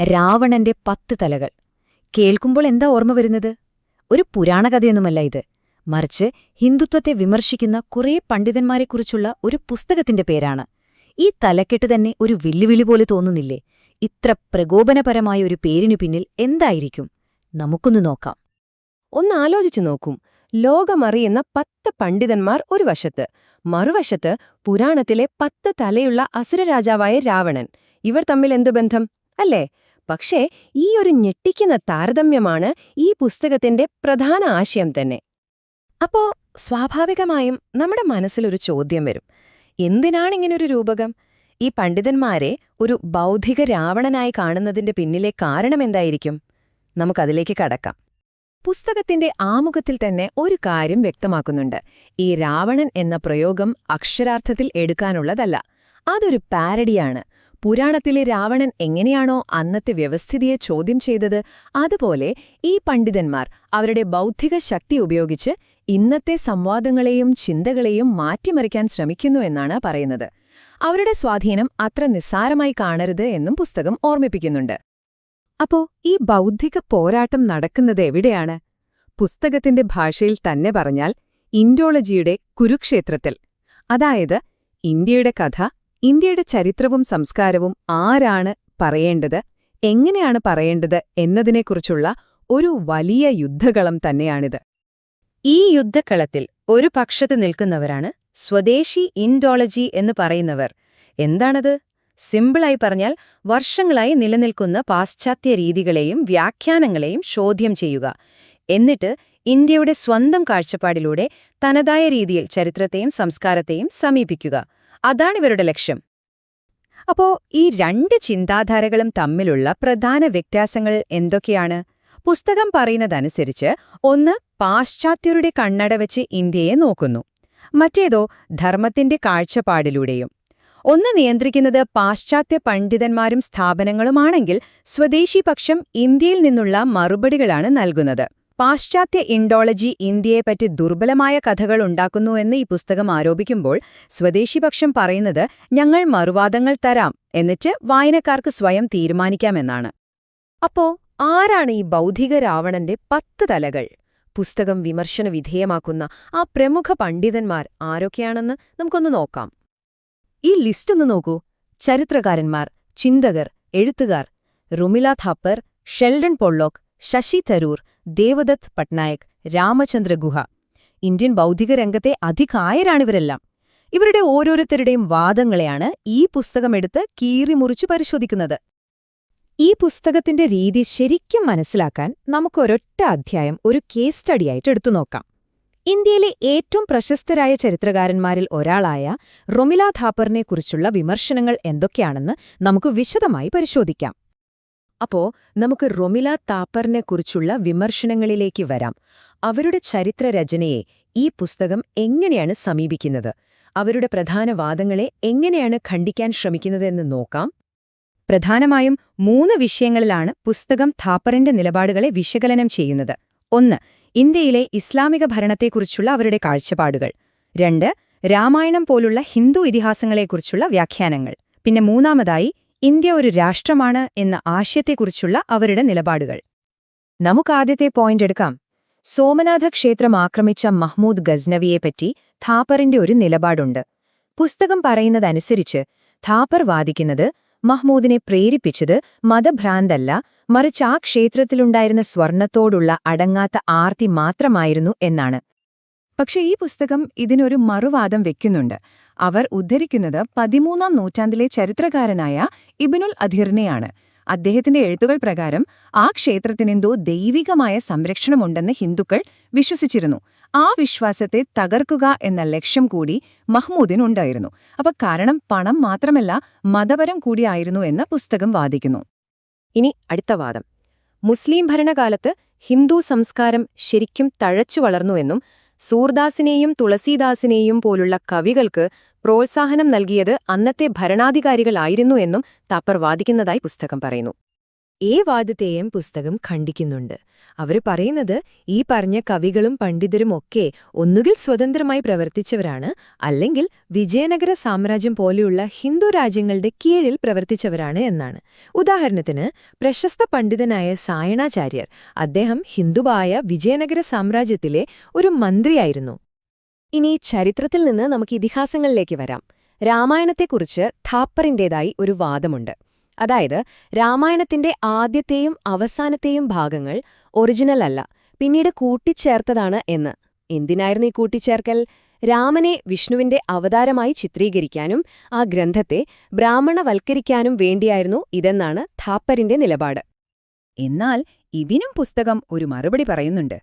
രാവണന്റെ പത്ത് തലകൾ. കേൾക്കുമ്പോൾ എന്താ ഓർമ്മ വരുന്നത്? ഒരു പുരാണകഥയൊന്നുമല്ല ഇത്. മറിച്ച് ഹിന്ദുത്വത്തെ വിമർശിക്കുന്ന കുറേ പണ്ഡിതന്മാരെക്കുറിച്ചുള്ള ഒരു പുസ്തകത്തിന്റെ പേരാണ്. ഈ തലക്കെട്ട് തന്നെ ഒരു വെല്ലുവിളി പോലെ തോന്നുന്നില്ലേ? ഇത്ര പ്രകോപനപരമായ ഒരു പേരിനു പിന്നിൽ എന്തായിരിക്കും? നമുക്കൊന്ന് നോക്കാം. ഒന്ന് ആലോചിച്ചു നോക്കും. ലോകമറിയുന്ന പത്ത് പണ്ഡിതന്മാർ ഒരു വശത്ത്. മറുവശത്ത് പുരാണത്തിലെ പത്ത് തലയുള്ള അസുരരാജാവായ രാവണൻ. ഇവർ തമ്മിൽ എന്തു ബന്ധം? അല്ലേ? പക്ഷേ ഈ ഒരു ഞെട്ടിക്കുന്ന താരതമ്യമാണ് ഈ പുസ്തകത്തിന്റെ പ്രധാന ആശയം തന്നെ. അപ്പോ സ്വാഭാവികമായും നമ്മുടെ മനസ്സിലൊരു ചോദ്യം വരും. എന്തിനാണ് എന്തിനാണിങ്ങനൊരു രൂപകം? ഈ പണ്ഡിതന്മാരെ ഒരു ബൗദ്ധിക രാവണനായി കാണുന്നതിന്റെ പിന്നിലെ കാരണം കാരണമെന്തായിരിക്കും നമുക്കതിലേക്ക് കടക്കാം. പുസ്തകത്തിന്റെ ആമുഖത്തിൽ തന്നെ ഒരു കാര്യം വ്യക്തമാക്കുന്നുണ്ട്. ഈ രാവണൻ എന്ന പ്രയോഗം അക്ഷരാർത്ഥത്തിൽ എടുക്കാനുള്ളതല്ല. അതൊരു പാരഡിയാണ്. പുരാണത്തിലെ രാവണൻ എങ്ങനെയാണോ അന്നത്തെ വ്യവസ്ഥിതിയെ ചോദ്യം ചെയ്തത് അതുപോലെ ഈ പണ്ഡിതന്മാർ അവരുടെ ബൗദ്ധിക ശക്തി ഉപയോഗിച്ച് ഇന്നത്തെ സംവാദങ്ങളെയും ചിന്തകളെയും മാറ്റിമറിക്കാൻ ശ്രമിക്കുന്നു എന്നാണ് പറയുന്നത്. അവരുടെ സ്വാധീനം അത്ര നിസ്സാരമായി കാണരുത് എന്നും പുസ്തകം ഓർമ്മിപ്പിക്കുന്നുണ്ട്. അപ്പോ ഈ ബൗദ്ധിക പോരാട്ടം നടക്കുന്നത് എവിടെയാണ്? പുസ്തകത്തിന്റെ ഭാഷയിൽ തന്നെ പറഞ്ഞാൽ ഇൻഡോളജിയുടെ കുരുക്ഷേത്രത്തിൽ. അതായത് ഇന്ത്യയുടെ കഥ ഇന്ത്യയുടെ ചരിത്രവും സംസ്കാരവും ആരാണ് പറയേണ്ടത് എങ്ങനെയാണ് പറയേണ്ടത് എന്നതിനെക്കുറിച്ചുള്ള ഒരു വലിയ യുദ്ധകളം തന്നെയാണിത്. ഈ യുദ്ധക്കളത്തിൽ ഒരു പക്ഷത്ത് നിൽക്കുന്നവരാണ് സ്വദേശി ഇൻഡോളജി എന്ന് പറയുന്നവർ. എന്താണത്? സിമ്പിളായി പറഞ്ഞാൽ വർഷങ്ങളായി നിലനിൽക്കുന്ന പാശ്ചാത്യ രീതികളെയും വ്യാഖ്യാനങ്ങളെയും ചോദ്യം ചെയ്യുക. എന്നിട്ട് ഇന്ത്യയുടെ സ്വന്തം കാഴ്ചപ്പാടിലൂടെ തനതായ രീതിയിൽ ചരിത്രത്തെയും സംസ്കാരത്തെയും സമീപിക്കുക. അതാണിവരുടെ ലക്ഷ്യം. അപ്പോ ഈ രണ്ട് ചിന്താധാരകളും തമ്മിലുള്ള പ്രധാന വ്യത്യാസങ്ങൾ എന്തൊക്കെയാണ്? പുസ്തകം പറയുന്നതനുസരിച്ച് ഒന്ന് പാശ്ചാത്യരുടെ കണ്ണട വെച്ച് ഇന്ത്യയെ നോക്കുന്നു. മറ്റേതോ ധർമ്മത്തിന്റെ കാഴ്ചപ്പാടിലൂടെയും. ഒന്ന് നിയന്ത്രിക്കുന്നത് പാശ്ചാത്യ പണ്ഡിതന്മാരും സ്ഥാപനങ്ങളുമാണെങ്കിൽ സ്വദേശി പക്ഷം ഇന്ത്യയിൽ നിന്നുള്ള മറുപടികളാണ് നൽകുന്നത്. പാശ്ചാത്യ ഇൻഡോളജി ഇന്ത്യയെപ്പറ്റി ദുർബലമായ കഥകൾ ഉണ്ടാക്കുന്നുവെന്ന് ഈ പുസ്തകം ആരോപിക്കുമ്പോൾ സ്വദേശിപക്ഷം പറയുന്നത് ഞങ്ങൾ മറുവാദങ്ങൾ തരാം എന്നിട്ട് വായനക്കാർക്ക് സ്വയം തീരുമാനിക്കാമെന്നാണ്. അപ്പോ ആരാണ് ഈ ബൗദ്ധിക രാവണന്റെ പത്ത് തലകൾ? പുസ്തകം വിമർശന വിധേയമാക്കുന്ന ആ പ്രമുഖ പണ്ഡിതന്മാർ ആരൊക്കെയാണെന്ന് നമുക്കൊന്ന് നോക്കാം. ഈ ലിസ്റ്റൊന്ന് നോക്കൂ. ചരിത്രകാരന്മാർ ചിന്തകർ എഴുത്തുകാർ Romila Thapar Sheldon Pollock Shashi Tharoor Devdutt Pattanaik Ramachandra Guha. Indian ബൗദ്ധിക രംഗത്തെ അധികായരാണിവരെല്ലാം. ഇവരുടെ ഓരോരുത്തരുടെയും വാദങ്ങളെയാണ് ഈ പുസ്തകമെടുത്ത് കീറിമുറിച്ച് പരിശോധിക്കുന്നത്. ഈ പുസ്തകത്തിന്റെ രീതി ശരിക്കും മനസ്സിലാക്കാൻ നമുക്കൊരൊറ്റ അധ്യായം ഒരു കേസ് സ്റ്റഡിയായിട്ട് എടുത്തു നോക്കാം. ഇന്ത്യയിലെ ഏറ്റവും പ്രശസ്തരായ ചരിത്രകാരന്മാരിൽ ഒരാളായ റൊമില ഥാപ്പറിനെക്കുറിച്ചുള്ള വിമർശനങ്ങൾ എന്തൊക്കെയാണെന്ന് നമുക്ക് വിശദമായി പരിശോധിക്കാം. അപ്പോ നമുക്ക് റൊമില താപ്പറിനെക്കുറിച്ചുള്ള വിമർശനങ്ങളിലേക്ക് വരാം. അവരുടെ ചരിത്രരചനയെ ഈ പുസ്തകം എങ്ങനെയാണ് സമീപിക്കുന്നത്? അവരുടെ പ്രധാന വാദങ്ങളെ എങ്ങനെയാണ് ഖണ്ഡിക്കാൻ ശ്രമിക്കുന്നതെന്ന് നോക്കാം. പ്രധാനമായും മൂന്ന് വിഷയങ്ങളിലാണ് പുസ്തകം താപ്പറിന്റെ നിലപാടുകളെ വിശകലനം ചെയ്യുന്നത്. ഒന്ന് ഇന്ത്യയിലെ ഇസ്ലാമിക ഭരണത്തെക്കുറിച്ചുള്ള അവരുടെ കാഴ്ചപ്പാടുകൾ. രണ്ട് രാമായണം പോലുള്ള ഹിന്ദു ഇതിഹാസങ്ങളെക്കുറിച്ചുള്ള വ്യാഖ്യാനങ്ങൾ. പിന്നെ മൂന്നാമതായി ഇന്ത്യ ഒരു രാഷ്ട്രമാണ് എന്ന ആശയത്തെക്കുറിച്ചുള്ള അവരുടെ നിലപാടുകൾ. നമുക്കാദ്യത്തെ പോയിന്റ് എടുക്കാം. സോമനാഥ ക്ഷേത്രം ആക്രമിച്ച മഹ്മൂദ് ഗസ്നവിയെപ്പറ്റി ഥാപ്പറിന്റെ ഒരു നിലപാടുണ്ട്. പുസ്തകം പറയുന്നതനുസരിച്ച് ഥാപ്പർ വാദിക്കുന്നത് മഹ്മൂദിനെ പ്രേരിപ്പിച്ചത് മതഭ്രാന്തല്ല മറിച്ച് ആ ക്ഷേത്രത്തിലുണ്ടായിരുന്ന സ്വർണത്തോടുള്ള അടങ്ങാത്ത ആർത്തി മാത്രമായിരുന്നു എന്നാണ്. പക്ഷെ ഈ പുസ്തകം ഇതിനൊരു മറുവാദം വെക്കുന്നുണ്ട്. അവർ ഉദ്ധരിക്കുന്നത് പതിമൂന്നാം നൂറ്റാണ്ടിലെ ചരിത്രകാരനായ ഇബിനുൽ അധിറിനെയാണ് അദ്ദേഹത്തിന്റെ എഴുത്തുകൾ പ്രകാരം ആ ക്ഷേത്രത്തിനെന്തോ ദൈവികമായ സംരക്ഷണമുണ്ടെന്ന് ഹിന്ദുക്കൾ വിശ്വസിച്ചിരുന്നു. ആ വിശ്വാസത്തെ തകർക്കുക എന്ന ലക്ഷ്യം കൂടി മഹ്മൂദിനുണ്ടായിരുന്നു. അപ്പൊ കാരണം പണം മാത്രമല്ല മതപരം കൂടിയായിരുന്നു എന്ന് പുസ്തകം വാദിക്കുന്നു. ഇനി അടുത്ത വാദം. മുസ്ലിം ഭരണകാലത്ത് ഹിന്ദു സംസ്കാരം ശരിക്കും തഴച്ചു വളർന്നുവെന്നും സൂർദാസിനെയും തുളസീദാസിനെയും പോലുള്ള കവികൾക്ക് പ്രോത്സാഹനം നൽകിയത് അന്നത്തെ ഭരണാധികാരികളായിരുന്നു എന്നും താപ്പർ വാദിക്കുന്നതായി പുസ്തകം പറയുന്നു. ഏ വാദത്തെയും പുസ്തകം ഖണ്ഡിക്കുന്നുണ്ട്. അവർ പറയുന്നത് ഈ പറഞ്ഞ കവികളും പണ്ഡിതരുമൊക്കെ ഒന്നുകിൽ സ്വതന്ത്രമായി പ്രവർത്തിച്ചവരാണ് അല്ലെങ്കിൽ വിജയനഗര സാമ്രാജ്യം പോലെയുള്ള ഹിന്ദു രാജ്യങ്ങളുടെ കീഴിൽ പ്രവർത്തിച്ചവരാണ് എന്നാണ്. ഉദാഹരണത്തിന് പ്രശസ്ത പണ്ഡിതനായ സായണാചാര്യർ അദ്ദേഹം ഹിന്ദുവായ വിജയനഗര സാമ്രാജ്യത്തിലെ ഒരു മന്ത്രിയായിരുന്നു. ഇനി ചരിത്രത്തിൽ നിന്ന് നമുക്ക് ഇതിഹാസങ്ങളിലേക്ക് വരാം. രാമായണത്തെക്കുറിച്ച് ഥാപ്പറിന്റേതായി ഒരു വാദമുണ്ട്. അതായത് രാമായണത്തിന്റെ ആദ്യത്തെയും അവസാനത്തെയും ഭാഗങ്ങൾ ഒറിജിനൽ അല്ല പിന്നീട് കൂട്ടിച്ചേർത്തതാണ് എന്ന്. എന്തിനായിരുന്നു ഈ കൂട്ടിച്ചേർക്കൽ? രാമനെ വിഷ്ണുവിന്റെ അവതാരമായി ചിത്രീകരിക്കാനും ആ ഗ്രന്ഥത്തെ ബ്രാഹ്മണവൽക്കരിക്കാനും വേണ്ടിയായിരുന്നു ഇതെന്നാണ് ഥാപ്പറിന്റെ നിലപാട്. എന്നാൽ ഇതിനും പുസ്തകം ഒരു മറുപടി പറയുന്നുണ്ട്.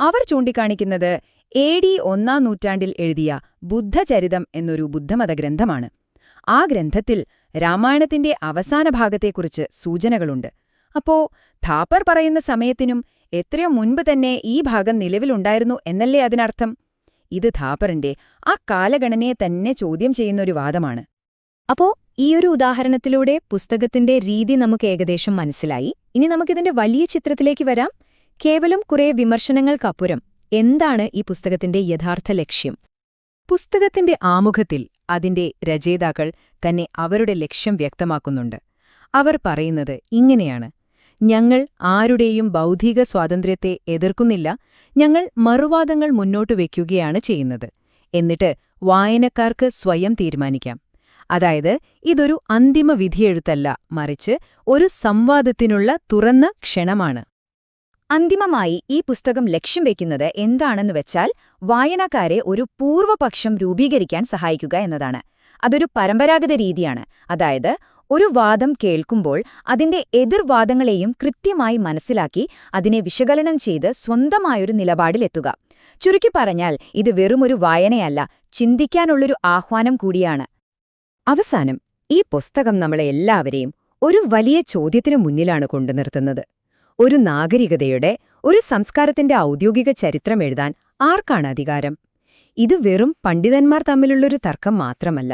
അവർ ചൂണ്ടിക്കാണിക്കുന്നത് എ ഡി ഒന്നാം നൂറ്റാണ്ടിൽ എഴുതിയ ബുദ്ധചരിതം എന്നൊരു ബുദ്ധമത ഗ്രന്ഥമാണ് ആ ഗ്രന്ഥത്തിൽ രാമായണത്തിന്റെ അവസാന ഭാഗത്തെക്കുറിച്ച് സൂചനകളുണ്ട്. അപ്പോ ഥാപ്പർ പറയുന്ന സമയത്തിനും എത്രയോ മുൻപ് തന്നെ ഈ ഭാഗം നിലവിലുണ്ടായിരുന്നു എന്നല്ലേ അതിനർത്ഥം? ഇത് ഥാപ്പറിന്റെ ആ കാലഗണനയെ തന്നെ ചോദ്യം ചെയ്യുന്നൊരു വാദമാണ്. അപ്പോ ഈയൊരു ഉദാഹരണത്തിലൂടെ പുസ്തകത്തിന്റെ രീതി നമുക്ക് ഏകദേശം മനസ്സിലായി. ഇനി നമുക്കിതിന്റെ വലിയ ചിത്രത്തിലേക്ക് വരാം. കേവലം കുറെ വിമർശനങ്ങൾക്കപ്പുറം എന്താണ് ഈ പുസ്തകത്തിന്റെ യഥാർത്ഥ ലക്ഷ്യം? പുസ്തകത്തിന്റെ ആമുഖത്തിൽ അതിന്റെ രചയിതാക്കൾ തന്നെ അവരുടെ ലക്ഷ്യം വ്യക്തമാക്കുന്നുണ്ട്. അവർ പറയുന്നത് ഇങ്ങനെയാണ്. ഞങ്ങൾ ആരുടെയും ബൗദ്ധിക സ്വാതന്ത്ര്യത്തെ എതിർക്കുന്നില്ല. ഞങ്ങൾ മറുവാദങ്ങൾ മുന്നോട്ട് വയ്ക്കുകയാണ് ചെയ്യുന്നത്. എന്നിട്ട് വായനക്കാർക്ക് സ്വയം തീരുമാനിക്കാം. അതായത് ഇതൊരു അന്തിമ വിധിയെഴുത്തല്ല. മറിച്ച് ഒരു സംവാദത്തിനുള്ള തുറന്ന ക്ഷണമാണ്. അന്തിമമായി ഈ പുസ്തകം ലക്ഷ്യം വയ്ക്കുന്നത് എന്താണെന്ന് വെച്ചാൽ വായനക്കാരെ ഒരു പൂർവപക്ഷം രൂപീകരിക്കാൻ സഹായിക്കുക എന്നതാണ്. അതൊരു പരമ്പരാഗത രീതിയാണ്. അതായത് ഒരു വാദം കേൾക്കുമ്പോൾ അതിന്റെ എതിർവാദങ്ങളെയും കൃത്യമായി മനസ്സിലാക്കി അതിനെ വിശകലനം ചെയ്ത് സ്വന്തമായൊരു നിലപാടിലെത്തുക. ചുരുക്കി പറഞ്ഞാൽ ഇത് വെറുമൊരു വായനയല്ല ചിന്തിക്കാനുള്ളൊരു ആഹ്വാനം കൂടിയാണ്. അവസാനം ഈ പുസ്തകം നമ്മളെ എല്ലാവരെയും ഒരു വലിയ ചോദ്യത്തിനു മുന്നിലാണ് കൊണ്ടുനിർത്തുന്നത്. ഒരു നാഗരികതയുടെ ഒരു സംസ്കാരത്തിന്റെ ഔദ്യോഗിക ചരിത്രം എഴുതാൻ ആർക്കാണ് അധികാരം? ഇത് വെറും പണ്ഡിതന്മാർ തമ്മിലുള്ളൊരു തർക്കം മാത്രമല്ല.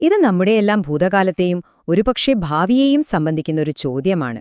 ഇത് നമ്മുടെയെല്ലാം ഭൂതകാലത്തെയും ഒരുപക്ഷെ ഭാവിയെയും സംബന്ധിക്കുന്ന ഒരു ചോദ്യമാണ്.